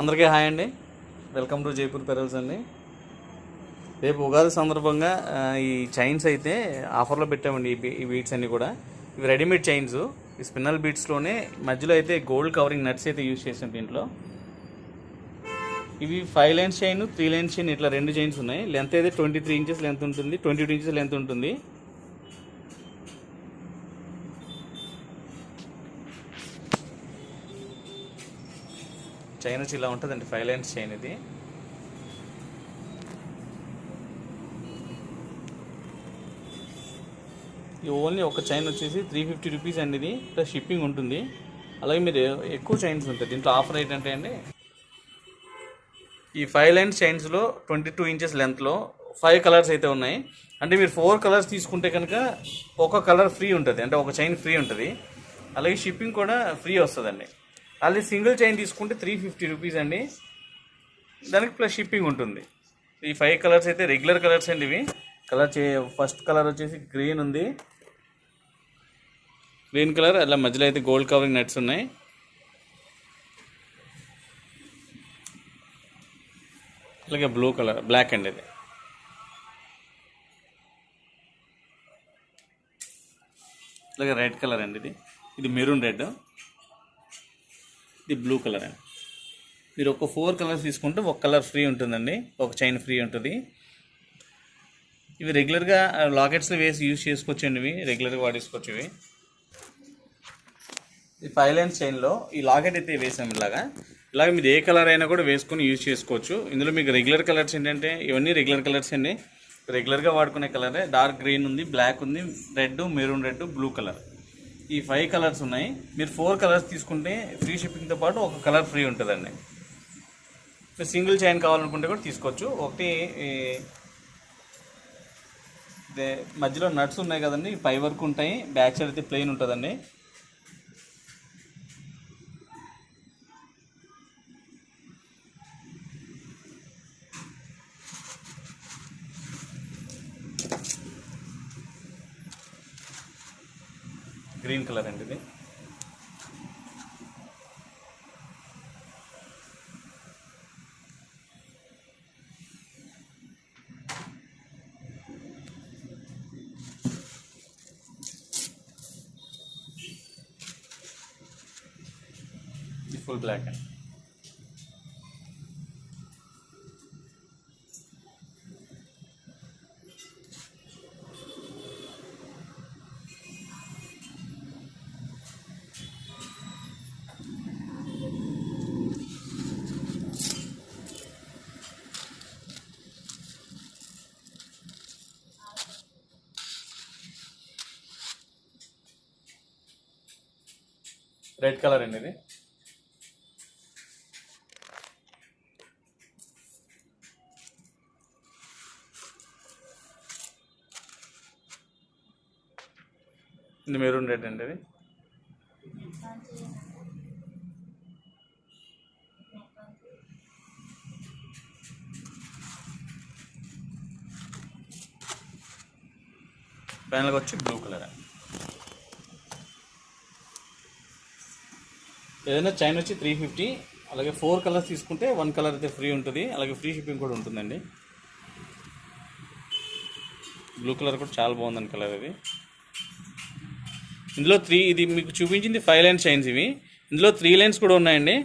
అందరికీ హాయ్ అండి. Welcome to Jaipur pearls అండి. రేపు ఉగాది సందర్భంగా ఈ చైన్స్ అయితే ఆఫర్లో పెట్టామండి ఈ ఈ బీట్స్ అన్నీ కూడా. ఇవి రెడీమేడ్ చైన్స్. ఈ స్పిన్నల్ బీట్స్లోనే మధ్యలో అయితే గోల్డ్ కవరింగ్ నట్స్ అయితే యూజ్ చేసాం దీంట్లో. ఇవి five lines chain three lines chain ఇట్లా రెండు చైన్స్ ఉన్నాయి. లెంత్ అయితే ట్వంటీ త్రీ ఇంచెస్ లెంత్ ఉంటుంది ట్వంటీ టూ ఇంచెస్ లెంత్ ఉంటుంది. చైన్ వచ్చి ఇలా ఉంటుందండి ఫైవ్ లైన్స్ చైన్ ఇది. ఈ ఓన్లీ ఒక చైన్ వచ్చేసి త్రీ ఫిఫ్టీ రూపీస్ అండి ఇది ప్లస్ షిప్పింగ్ ఉంటుంది. అలాగే మీరు ఎక్కువ చైన్స్ ఉంటాయి దీంట్లో ఆఫర్ ఏంటంటే అండి. ఈ ఫైవ్ లైన్స్ చైన్స్లో ట్వంటీ టూ ఇంచెస్ లెంత్లో ఫైవ్ కలర్స్ అయితే ఉన్నాయి. అంటే మీరు ఫోర్ కలర్స్ తీసుకుంటే కనుక ఒక కలర్ ఫ్రీ ఉంటుంది అంటే ఒక చైన్ ఫ్రీ ఉంటుంది. అలాగే షిప్పింగ్ కూడా ఫ్రీ వస్తుందండి. అది సింగిల్ చైన్ తీసుకుంటే త్రీ ఫిఫ్టీ రూపీస్ అండి. దానికి ప్లస్ షిప్పింగ్ ఉంటుంది. ఈ ఫైవ్ కలర్స్ అయితే రెగ్యులర్ కలర్స్ అండి ఇవి. కలర్ చే ఫస్ట్ కలర్ వచ్చేసి గ్రీన్ ఉంది. గ్రీన్ కలర్ అలా మధ్యలో అయితే గోల్డ్ కవరింగ్ నట్స్ ఉన్నాయి. అలాగే బ్లూ కలర్ బ్లాక్ అండి ఇది. అలాగే రెడ్ కలర్ అండి ఇది. ఇది మెరూన్ రెడ్ ఇది బ్లూ కలర్ అండి. మీరు ఒక ఫోర్ కలర్స్ తీసుకుంటే ఒక కలర్ ఫ్రీ ఉంటుందండి. ఒక చైన్ ఫ్రీ ఉంటుంది. ఇవి రెగ్యులర్గా లాకెట్స్లో వేసి యూజ్ చేసుకోవచ్చండి ఇవి. రెగ్యులర్గా వాడేసుకోవచ్చు ఇవి. ఈ ఫైవ్ లైన్స్ చైన్లో ఈ లాకెట్ అయితే వేసాం ఇలాగా. ఇలాగ మీరు ఏ కలర్ అయినా కూడా వేసుకొని యూజ్ చేసుకోవచ్చు. ఇందులో మీకు రెగ్యులర్ కలర్స్ ఏంటంటే ఇవన్నీ రెగ్యులర్ కలర్స్ అండి. రెగ్యులర్గా వాడుకునే కలరే. డార్క్ గ్రీన్ ఉంది బ్లాక్ ఉంది red maroon red blue colour. ఈ ఫైవ్ కలర్స్ ఉన్నాయి. మీరు ఫోర్ కలర్స్ తీసుకుంటే ఫ్రీ షిప్పింగ్తో పాటు ఒక కలర్ ఫ్రీ ఉంటుందండి. సో సింగిల్ చైన్ కావాలనుకుంటే కూడా తీసుకోవచ్చు. ఒకటి దే- మధ్యలో నట్స్ ఉన్నాయి కదండి. పై వరకు ఉంటాయి. బ్యాక్ సైడ్ అయితే ప్లెయిన్ ఉంటుందండి. గ్రీన్ కలర్ అండి ఇది. ఫుల్ బ్లాక్ అండి. రెడ్ కలర్ అండి ఇది. ఇది మెరూన్ రెడ్ అండి ఇది. ప్యానల్కి వచ్చి బ్లూ కలర్ అండి ఏదైనా చైన్ వచ్చి త్రీ ఫిఫ్టీ అలాగే ఫోర్ కలర్స్ తీసుకుంటే వన్ కలర్ అయితే ఫ్రీ ఉంటుంది. అలాగే ఫ్రీ షిప్పింగ్ కూడా ఉంటుందండి. బ్లూ కలర్ కూడా చాలా బాగుందండి కలర్ ఇది. ఇందులో త్రీ ఇది మీకు చూపించింది ఫైవ్ లైన్స్ చైన్స్ ఇవి. ఇందులో త్రీ లైన్స్ కూడా ఉన్నాయండి.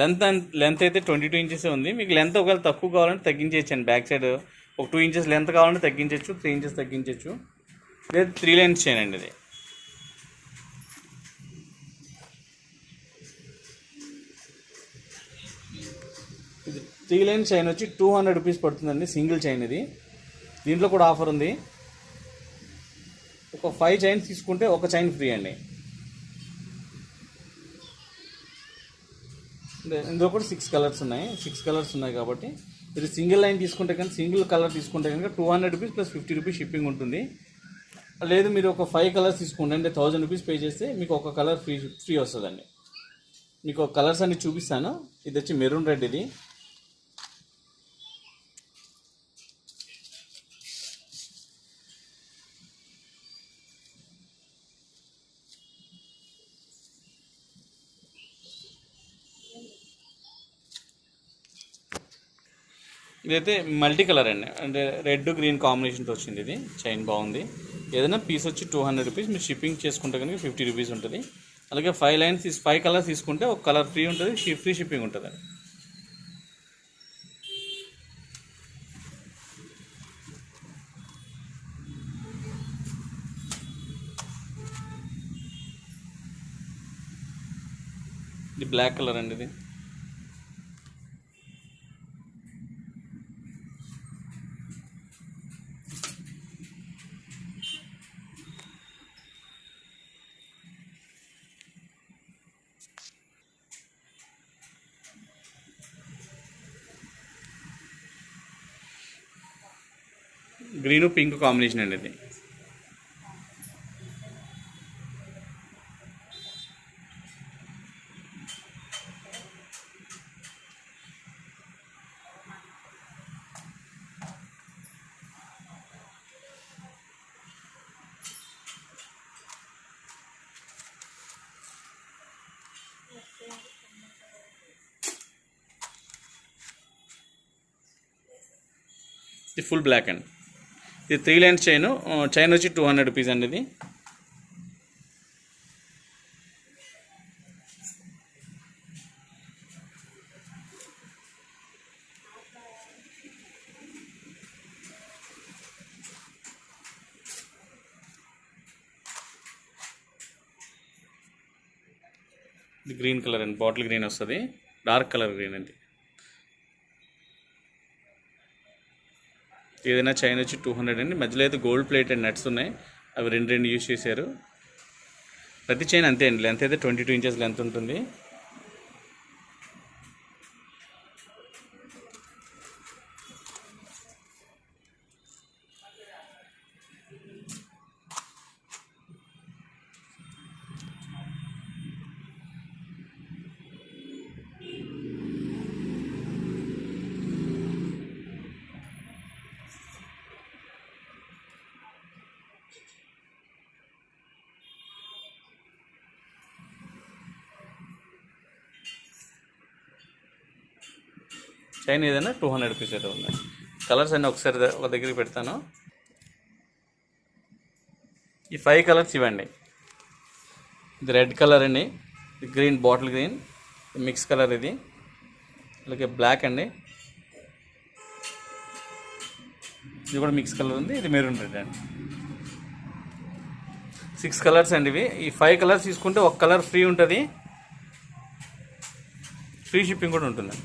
లెంత్ లెంత్ అయితే ట్వంటీ టూ ఇంచెస్ ఉంది. మీకు లెంత్ ఒకవేళ తక్కువ కావాలంటే తగ్గించండి బ్యాక్ సైడ్ ఒక టూ ఇంచెస్ లెంత్ కావాలంటే తగ్గించవచ్చు త్రీ ఇంచెస్ తగ్గించవచ్చు లేదు త్రీ లైన్స్ చేయనండి అండి ఇది. త్రీ లైన్ చైన్ వచ్చి టూ హండ్రెడ్ రూపీస్ పడుతుందండి సింగిల్ చైన్ ఇది. దీంట్లో కూడా ఆఫర్ ఉంది. ఒక ఫైవ్ చైన్స్ తీసుకుంటే ఒక చైన్ ఫ్రీ అండి. ఇందులో కూడా సిక్స్ కలర్స్ ఉన్నాయి. సిక్స్ కలర్స్ ఉన్నాయి కాబట్టి మీరు సింగిల్ లైన్ తీసుకుంటే కనుక సింగిల్ కలర్ తీసుకుంటే కనుక two hundred rupees plus fifty rupees shipping ఉంటుంది. లేదు మీరు ఒక ఫైవ్ కలర్స్ తీసుకుంటే అంటే థౌజండ్ రూపీస్ పే చేస్తే మీకు ఒక కలర్ ఫ్రీ ఫ్రీ వస్తుందండి. మీకు కలర్స్ అన్ని చూపిస్తాను. ఇది వచ్చి మెరూన్ రెడ్ ఇది. ఇదైతే మల్టీ కలర్ అండి. అంటే రెడ్ గ్రీన్ కాంబినేషన్తో వచ్చింది ఇది. చైన్ బాగుంది. ఏదైనా పీస్ వచ్చి టూ హండ్రెడ్ రూపీస్ మీరు షిప్పింగ్ చేసుకుంటే కనుక ఫిఫ్టీ రూపీస్ ఉంటుంది. అలాగే ఫైవ్ లైన్స్ ఫైవ్ కలర్స్ తీసుకుంటే ఒక కలర్ ఫ్రీ ఉంటుంది. ఫ్రీ షిప్పింగ్ ఉంటుంది ఇది బ్లాక్ కలర్ అండి ఇది. గ్రీన్ పింక్ కాంబినేషన్ అండి ఇది ఇది ఫుల్ బ్లాక్ అండి. ఇది త్రీ లైన్స్ చైన్ చైన్ వచ్చి టూ హండ్రెడ్ రూపీస్ అండి ఇది. గ్రీన్ కలర్ అండి బాటిల్ గ్రీన్ వస్తుంది. డార్క్ కలర్ గ్రీన్ అండి. ఏదైనా చైన్ వచ్చి టూ హండ్రెడ్ అండి. మధ్యలో అయితే గోల్డ్ ప్లేట్ అండ్ నట్స్ ఉన్నాయి. అవి రెండు రెండు యూస్ చేశారు. ప్రతి చైన్ అంతే అండి. లెంత్ అయితే ట్వంటీ టూ ఇంచెస్ లెంత్ ఉంటుంది. చైన్ ఏదైనా టూ హండ్రెడ్ రూపీస్ అయితే ఉంది. కలర్స్ అన్నీ ఒకసారి ఒక దగ్గరికి పెడతాను. ఈ ఫైవ్ కలర్స్ ఇవ్వండి. ఇది రెడ్ కలర్ అండి green bottle green mix colour ఇది. అలాగే బ్లాక్ అండి. ఇది కూడా మిక్స్ కలర్ ఉంది ఇది మెరూన్ రెడ్ అండి. సిక్స్ కలర్స్ అండి ఇవి. ఈ ఫైవ్ కలర్స్ తీసుకుంటే ఒక కలర్ ఫ్రీ ఉంటుంది. ఫ్రీ షిప్పింగ్ కూడా ఉంటుందండి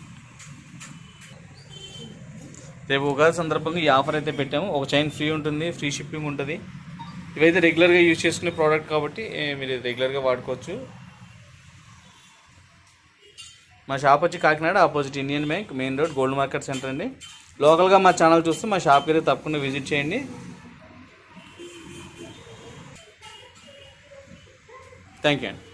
రేపు ఉగాది సందర్భంగా ఈ ఆఫర్ అయితే పెట్టాము. ఒక చైన్ ఫ్రీ ఉంటుంది ఫ్రీ షిప్పింగ్ ఉంటుంది. ఇవైతే రెగ్యులర్గా యూజ్ చేసుకునే ప్రోడక్ట్ కాబట్టి మీరు రెగ్యులర్గా వాడుకోవచ్చు. మా షాప్ వచ్చి Kakinada opposite Indian bank main road gold market centre అండి. లోకల్గా మా ఛానల్ చూస్తే మా షాప్కి అయితే తప్పకుండా విజిట్ చేయండి. థ్యాంక్ యూ అండి.